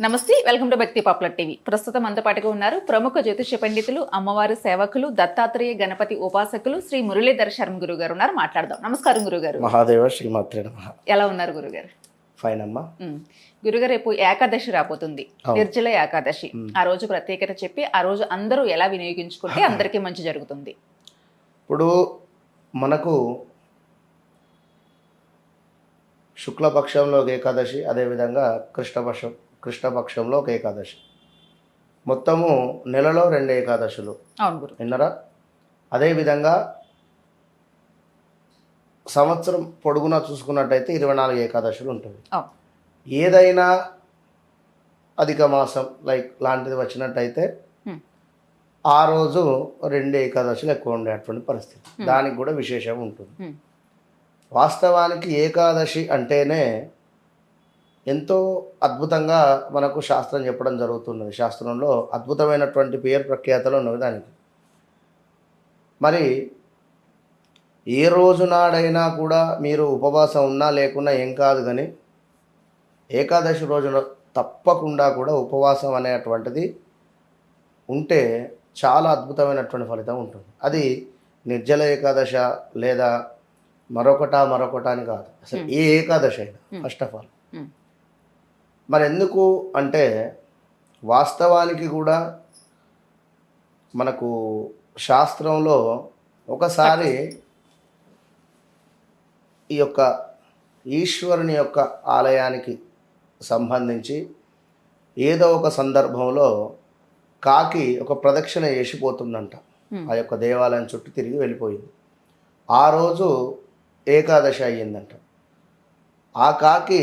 నమస్తే welcome to Bhakti popular TV. ప్రస్తుతం మనతో పాటుగా ఉన్నారు ప్రముఖ జ్యోతిష్య పండితులు అమ్మవారి సేవకులు దత్తాత్రేయ గణపతి ఉపాసకులు శ్రీ మురళీధర శర్మ గురువు గారు ఉన్నారు. మాట్లాడదాం. నమస్కారం గురుగారు మహాదేవ శ్రీమాత్రే ఎలా ఉన్నారు గురుగారు ఫైన్ అమ్మా. గురుగారు రేపు ఏకాదశి రాబోతుంది. నిర్జల ఏకాదశి. ఆ రోజు ప్రత్యేకత చెప్పి ఆ రోజు అందరూ ఎలా వినియోగించుకుంటే అందరికీ మంచి జరుగుతుంది. ఇప్పుడు మనకు శుక్లపక్షంలో ఏకాదశి అదేవిధంగా కృష్ణపక్షం. కృష్ణపక్షంలో ఒక ఏకాదశి. మొత్తము నెలలో రెండు ఏకాదశులు. విన్నరా? అదేవిధంగా సంవత్సరం పొడుగునా చూసుకున్నట్టయితే ఇరవై నాలుగు ఏకాదశులు ఉంటుంది. ఏదైనా అధిక మాసం లైక్ లాంటిది వచ్చినట్టయితే. ఆ రోజు రెండు ఏకాదశులు ఎక్కువ ఉండేటువంటి పరిస్థితి. దానికి కూడా విశేషం ఉంటుంది. వాస్తవానికి ఏకాదశి అంటేనే ఎంతో అద్భుతంగా మనకు శాస్త్రం చెప్పడం జరుగుతున్నది. శాస్త్రంలో అద్భుతమైనటువంటి పేరు ప్రఖ్యాతలు ఉన్నవి దానికి. మరి ఏ రోజు నాడైనా కూడా మీరు ఉపవాసం ఉన్నా లేకున్నా ఏం కాదు కానీ ఏకాదశి రోజున తప్పకుండా కూడా ఉపవాసం అనేటువంటిది ఉంటే చాలా అద్భుతమైనటువంటి ఫలితం ఉంటుంది. అది నిర్జల ఏకాదశ లేదా మరొకట మరొకట అని కాదు. అసలు ఏ ఏకాదశి అయినా ఫస్ట్ ఆఫ్ ఆల్. మరి ఎందుకు అంటే వాస్తవానికి కూడా మనకు శాస్త్రంలో ఒకసారి ఈ యొక్క ఈశ్వరుని యొక్క ఆలయానికి సంబంధించి ఏదో ఒక సందర్భంలో కాకి ఒక ప్రదక్షిణ చేసిపోతుందంట Hmm. ఆ యొక్క దేవాలయం చుట్టూ తిరిగి వెళ్ళిపోయింది. ఆ రోజు ఏకాదశి అయ్యిందంట. ఆ కాకి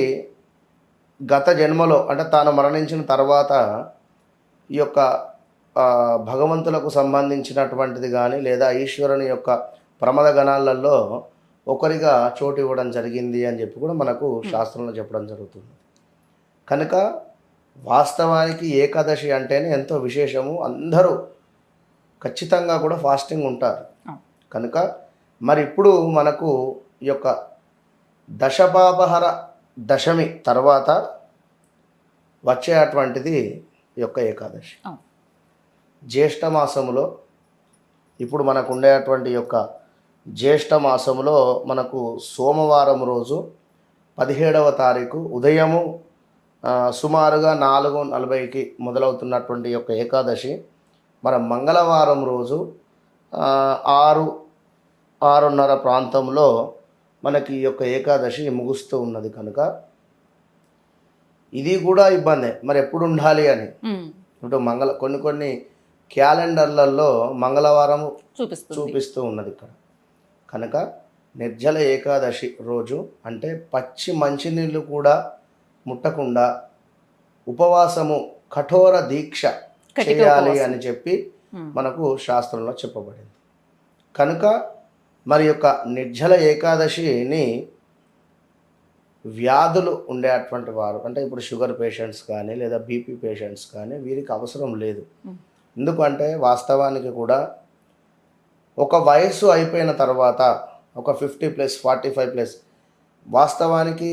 గత జన్మలో అంటే తాను మరణించిన తర్వాత ఈ యొక్క భగవంతులకు సంబంధించినటువంటిది కానీ లేదా ఈశ్వరుని యొక్క ప్రమద గణాలలో ఒకరిగా చోటు ఇవ్వడం జరిగింది అని చెప్పి కూడా మనకు శాస్త్రంలో చెప్పడం జరుగుతుంది. కనుక వాస్తవానికి ఏకాదశి అంటేనే ఎంతో విశేషము. అందరూ ఖచ్చితంగా కూడా ఫాస్టింగ్ ఉంటారు. కనుక మరి ఇప్పుడు మనకు ఈ యొక్క దశపాపహర దశమి తర్వాత వచ్చేటువంటిది ఈ యొక్క ఏకాదశి అవును. జ్యేష్ఠ మాసములో ఇప్పుడు మనకు ఉండేటువంటి యొక్క జ్యేష్ఠ మాసములో మనకు సోమవారం రోజు పదిహేడవ తారీఖు ఉదయము సుమారుగా నాలుగు నలభైకి మొదలవుతున్నటువంటి యొక్క ఏకాదశి మన మంగళవారం రోజు ఆరు ఆరున్నర ప్రాంతంలో మనకి ఈ యొక్క ఏకాదశి ముగుస్తూ ఉన్నది కనుక ఇది కూడా ఇబ్బందే మరి ఎప్పుడు ఉండాలి అని. ఇప్పుడు మంగళ కొన్ని కొన్ని క్యాలెండర్లలో మంగళవారం చూపిస్తూ ఉన్నది ఇక్కడ కనుక నిర్జల ఏకాదశి రోజు అంటే పచ్చి మంచినీళ్ళు కూడా ముట్టకుండా ఉపవాసము కఠోర దీక్ష చేయాలి. అని చెప్పి. మనకు శాస్త్రంలో చెప్పబడింది కనుక మరి యొక్క నిర్జల ఏకాదశిని వ్యాధులు ఉండేటువంటి వారు అంటే ఇప్పుడు షుగర్ పేషెంట్స్ కానీ లేదా బీపీ పేషెంట్స్ కానీ వీరికి అవసరం లేదు. ఎందుకంటే వాస్తవానికి కూడా ఒక వయస్సు అయిపోయిన తర్వాత ఒక fifty plus forty five plus వాస్తవానికి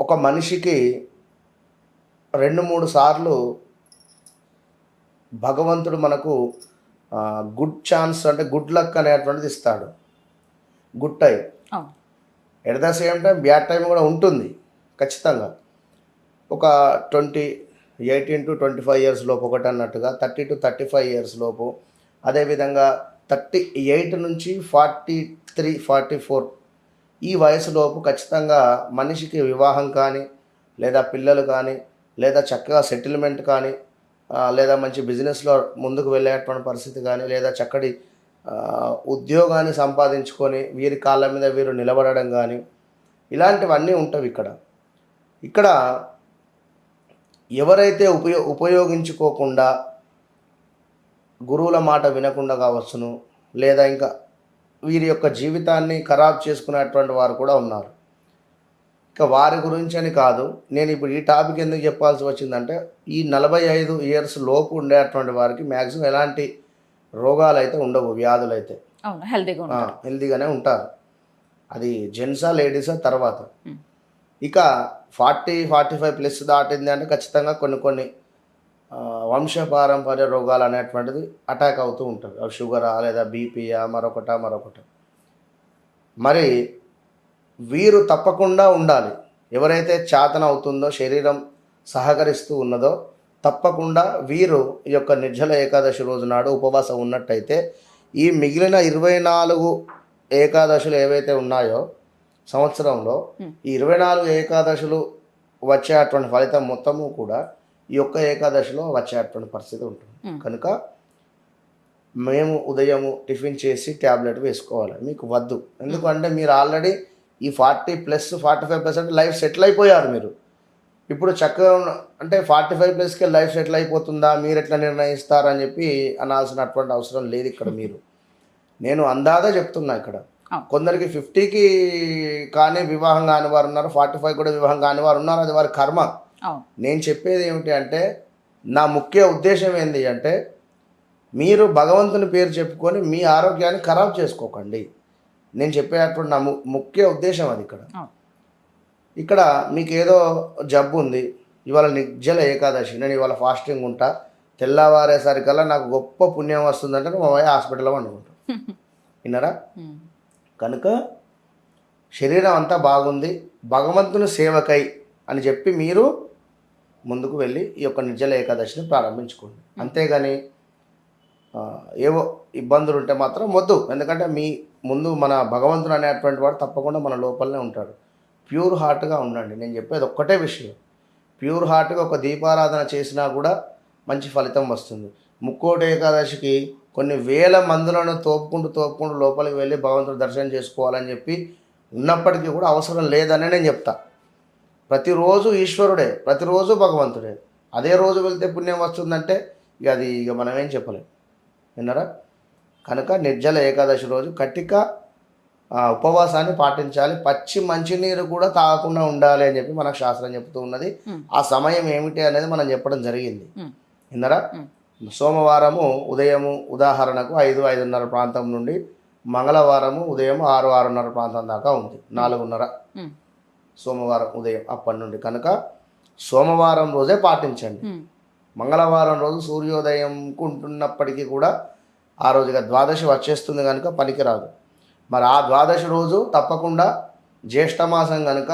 ఒక మనిషికి రెండు మూడు సార్లు భగవంతుడు మనకు గుడ్ ఛాన్స్ అంటే గుడ్ లక్ అనేటువంటిది ఇస్తాడు. Good time at the same time bad time కూడా ఉంటుంది ఖచ్చితంగా. ఒక twenty eighteen to twenty five years లోపు ఒకటి అన్నట్టుగా thirty two thirty five years లోపు అదేవిధంగా థర్టీ ఎయిట్ నుంచి ఫార్టీ త్రీ ఫార్టీ ఫోర్ ఈ వయసులోపు ఖచ్చితంగా మనిషికి వివాహం కానీ లేదా పిల్లలు కానీ లేదా చక్కగా సెటిల్మెంట్ కానీ లేదా మంచి బిజినెస్లో ముందుకు వెళ్ళేటువంటి పరిస్థితి కానీ లేదా చక్కటి ఉద్యోగాన్ని సంపాదించుకొని వీరి కాళ్ళ మీద వీరు నిలబడడం కానీ ఇలాంటివన్నీ ఉంటవి ఇక్కడ. ఇక్కడ ఎవరైతే ఉపయో ఉపయోగించుకోకుండా గురువుల మాట వినకుండా కావచ్చును లేదా ఇంకా వీరి యొక్క జీవితాన్ని ఖరాబ్ చేసుకునేటువంటి వారు కూడా ఉన్నారు. ఇక వారి గురించి అని కాదు నేను ఇప్పుడు ఈ టాపిక్ ఎందుకు చెప్పాల్సి వచ్చిందంటే ఈ నలభై ఐదు ఇయర్స్ లోపు ఉండేటువంటి వారికి మ్యాక్సిమం ఎలాంటి రోగాలు అయితే ఉండవు వ్యాధులు అయితే హెల్తీగా ఆ, ఉంటారు. హెల్తీగానే ఉంటారు. అది జెంట్సా లేడీసా తర్వాత. ఇక ఫార్టీ ఫార్టీ ఫైవ్ ప్లస్ దాటింది అంటే ఖచ్చితంగా కొన్ని కొన్ని వంశపారంపర్య రోగాలు అనేటువంటిది అటాక్ అవుతూ ఉంటుంది. షుగరా లేదా బీపీయా మరొకట మరొకట. మరి వీరు తప్పకుండా ఉండాలి. ఎవరైతే చాతన అవుతుందో శరీరం సహకరిస్తూ ఉన్నదో తప్పకుండా వీరు ఈ యొక్క నిర్జల ఏకాదశి రోజు నాడు ఉపవాసం ఉన్నట్టయితే ఈ మిగిలిన ఇరవై నాలుగు ఏకాదశులు ఏవైతే ఉన్నాయో సంవత్సరంలో ఈ ఇరవై నాలుగు ఏకాదశులు వచ్చేటువంటి ఫలితం మొత్తము కూడా ఈ యొక్క ఏకాదశిలో వచ్చేటువంటి పరిస్థితి ఉంటుంది. కనుక మేము ఉదయము టిఫిన్ చేసి ట్యాబ్లెట్ వేసుకోవాలి. మీకు వద్దు. ఎందుకంటే మీరు ఆల్రెడీ ఈ forty plus forty five percent life settle అయిపోయారు మీరు. ఇప్పుడు చక్కగా అంటే ఫార్టీ ఫైవ్ ప్లస్కి లైఫ్ సెటిల్ అయిపోతుందా? మీరు ఎట్లా నిర్ణయిస్తారని చెప్పి అనాల్సినటువంటి అవసరం లేదు ఇక్కడ మీరు. నేను అందాదా చెప్తున్నా ఇక్కడ. కొందరికి ఫిఫ్టీకి కానీ వివాహం కాని వారు ఉన్నారు ఫార్టీ ఫైవ్ కూడా వివాహం కాని వారు ఉన్నారు అది వారి కర్మ. నేను చెప్పేది ఏమిటి అంటే నా ముఖ్య ఉద్దేశం ఏంటి అంటే మీరు భగవంతుని పేరు చెప్పుకొని మీ ఆరోగ్యాన్ని ఖరాబ్ చేసుకోకండి. నేను చెప్పేటటువంటి నా ముఖ్య ఉద్దేశం అది ఇక్కడ. ఇక్కడ మీకు ఏదో జబ్బు ఉంది ఇవాళ నిర్జల ఏకాదశి నేను ఇవాళ ఫాస్టింగ్ ఉంటా తెల్లవారేసరికల్లా నాకు గొప్ప పుణ్యం వస్తుందంటే మా అమ్మాయి హాస్పిటల్లో అనుకుంటాం విన్నారా. కనుక శరీరం అంతా బాగుంది భగవంతుని సేవకై అని చెప్పి మీరు ముందుకు వెళ్ళి ఈ యొక్క నిర్జల ఏకాదశిని ప్రారంభించుకోండి. అంతేగాని ఏవో ఇబ్బందులు ఉంటే మాత్రం వద్దు ఎందుకంటే మీ ముందు మన భగవంతుడు అనేటువంటి వాడు తప్పకుండా మన లోపలనే ఉంటాడు. ప్యూర్ హార్ట్గా ఉండండి. నేను చెప్పేది ఒక్కటే విషయం. ప్యూర్ హార్ట్గా ఒక దీపారాధన చేసినా కూడా మంచి ఫలితం వస్తుంది. ముక్కోటి ఏకాదశికి కొన్ని వేల మందులను తోపుకుంటూ తోపుకుంటూ లోపలికి వెళ్ళి భగవంతుడు దర్శనం చేసుకోవాలని చెప్పి ఉన్నప్పటికీ కూడా అవసరం లేదనే నేను చెప్తా. ప్రతిరోజు ఈశ్వరుడే ప్రతిరోజు భగవంతుడే. అదే రోజు వెళ్తే పుణ్యం వస్తుందంటే ఇక అది ఇక మనం ఏం చెప్పలేం. విన్నారా? కనుక నిర్జల ఏకాదశి రోజు కట్టిక ఉపవాసాన్ని పాటించాలి. పచ్చి మంచినీరు కూడా తాగకుండా ఉండాలి అని చెప్పి మనకు శాస్త్రం చెప్తూ ఉన్నది. ఆ సమయం ఏమిటి అనేది మనం చెప్పడం జరిగింది. Hmm. సోమవారము ఉదయము ఉదాహరణకు ఐదు ఐదున్నర ప్రాంతం నుండి మంగళవారము ఉదయం ఆరు ఆరున్నర ప్రాంతం దాకా ఉంది. నాలుగున్నర. సోమవారం ఉదయం అప్పటి నుండి. కనుక సోమవారం రోజే పాటించండి. మంగళవారం రోజు సూర్యోదయం ఉంటున్నప్పటికీ కూడా ఆ రోజుగా ద్వాదశి వచ్చేస్తుంది కనుక పనికిరాదు మరి ఆ ద్వాదశి రోజు తప్పకుండా జ్యేష్ఠమాసం కనుక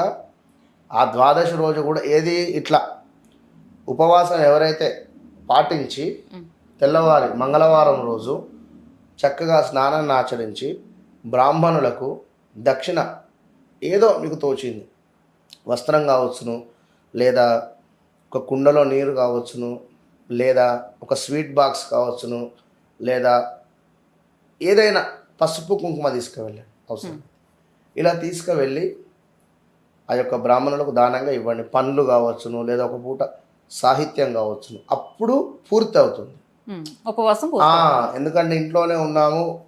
ఆ ద్వాదశి రోజు కూడా ఏది ఇట్లా ఉపవాసం ఎవరైతే పాటించి. తెల్లవారి మంగళవారం రోజు చక్కగా స్నానాన్ని ఆచరించి బ్రాహ్మణులకు దక్షిణ ఏదో మీకు తోచింది వస్త్రం కావచ్చును లేదా ఒక కుండలో నీరు కావచ్చును లేదా ఒక స్వీట్ బాక్స్ కావచ్చును లేదా ఏదైనా పసుపు కుంకుమ తీసుకువెళ్ళండి అవసరం. ఇలా తీసుకువెళ్ళి ఆ యొక్క బ్రాహ్మణులకు దానంగా ఇవ్వండి. పండ్లు కావచ్చును లేదా ఒక పూట సాహిత్యం కావచ్చును. అప్పుడు పూర్తి అవుతుంది. ఉపవాసం ఎందుకంటే ఇంట్లోనే ఉన్నాము.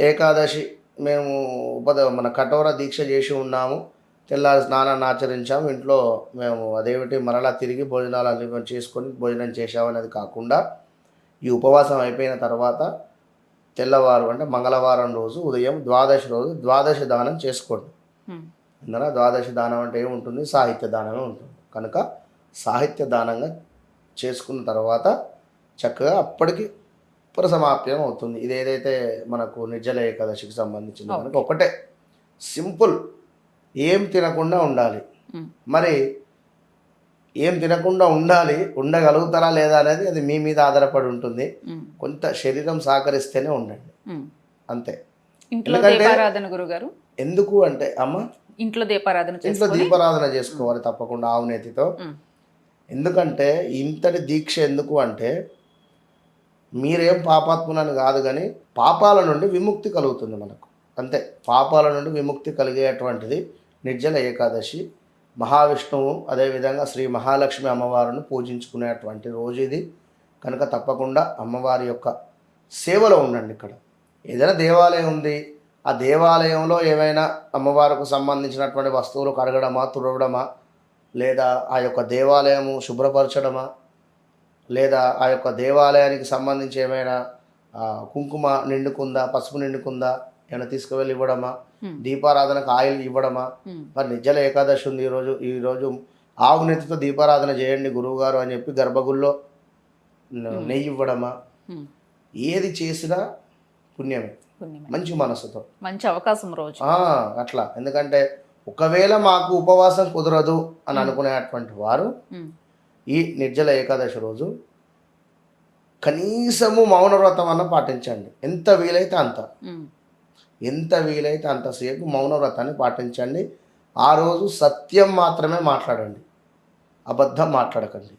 ఏకాదశి మేము ఉపద మన కఠోర దీక్ష చేసి ఉన్నాము. తెల్లారి స్నానాన్ని ఆచరించాము. ఇంట్లో మేము అదేమిటి మరలా తిరిగి భోజనాలు చేసుకొని భోజనం చేసాము అనేది కాకుండా ఈ ఉపవాసం అయిపోయిన తర్వాత తెల్లవారు అంటే మంగళవారం రోజు ఉదయం ద్వాదశి రోజు ద్వాదశి దానం చేసుకోండి. ఉమ్. విన్నారా ద్వాదశి దానం అంటే ఏముంటుంది? సాహిత్య దానమే ఉంటుంది. కనుక సాహిత్య దానంగా చేసుకున్న తర్వాత చక్కగా అప్పటికి పురసమాప్యం అవుతుంది. ఇది ఏదైతే మనకు నిర్జల ఏకాదశికి సంబంధించింది కనుక ఒకటే. సింపుల్. ఏం తినకుండా ఉండాలి. ఉమ్. మరి ఏం తినకుండా ఉండాలి ఉండగలుగుతారా లేదా అనేది అది మీ మీద ఆధారపడి ఉంటుంది. కొంత శరీరం సహకరిస్తేనే ఉండండి. అంతే. ఇంట్లో ఎందుకంటే- దీపారాధన గురుగారు? ఎందుకు అంటే అమ్మ? ఇంట్లో దీపారాధన ఇంట్లో దీపారాధన చేసుకోవాలి తప్పకుండా ఆవునేతితో. ఎందుకంటే ఇంతటి దీక్ష ఎందుకు అంటే మీరేం పాపాత్ములని కాదు కానీ పాపాల నుండి విముక్తి కలుగుతుంది మనకు. అంతే. పాపాల నుండి విముక్తి కలిగేటువంటిది నిర్జల ఏకాదశి మహావిష్ణువు అదేవిధంగా శ్రీ మహాలక్ష్మి అమ్మవారిని పూజించుకునేటువంటి రోజు ఇది కనుక తప్పకుండా అమ్మవారి యొక్క సేవలో ఉండండి ఇక్కడ. ఏదైనా దేవాలయం ఉంది ఆ దేవాలయంలో ఏమైనా అమ్మవారికి సంబంధించినటువంటి వస్తువులు కడగడమా తుడవడమా లేదా ఆ యొక్క దేవాలయము శుభ్రపరచడమా లేదా ఆ యొక్క దేవాలయానికి సంబంధించి ఏమైనా కుంకుమ నిండుకుందా పసుపు నిండుకుందా ఏమైనా తీసుకువెళ్ళి ఇవ్వడమా. దీపారాధనకు ఆయిల్ ఇవ్వడమా? మరి నిజల ఏకాదశి ఉంది ఈరోజు ఈరోజు ఆవు నెత్తితో దీపారాధన చేయండి గురువుగారు అని చెప్పి గర్భగుల్లో నెయ్యి ఇవ్వడమా? ఏది చేసినా పుణ్యమే. మంచి మనసుతో. మంచి అవకాశం రోజు. అట్లా. ఎందుకంటే ఒకవేళ మాకు ఉపవాసం కుదరదు అని అనుకునేటువంటి వారు ఈ నిర్జల ఏకాదశి రోజు కనీసము మౌన వ్రతం అన్న పాటించండి. ఎంత వీలైతే అంత. ఎంత వీలైతే అంతసేపు మౌన వ్రతాన్ని పాటించండి. ఆ రోజు సత్యం మాత్రమే మాట్లాడండి. అబద్ధం మాట్లాడకండి.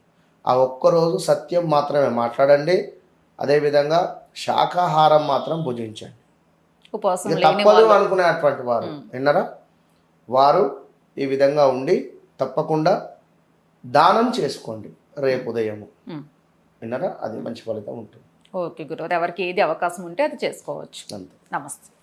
ఆ ఒక్కరోజు సత్యం మాత్రమే మాట్లాడండి. అదేవిధంగా శాకాహారం మాత్రం భుజించండి. తప్పదు అనుకునేటువంటి వారు. విన్నారా? వారు ఈ విధంగా ఉండి తప్పకుండా దానం చేసుకోండి రేపు ఉదయము. విన్నారా? అది మంచి ఫలితం ఉంటుంది. ఓకే గురువు ఎవరికి ఏది అవకాశం ఉంటే అది చేసుకోవచ్చు. అంతే. నమస్తే.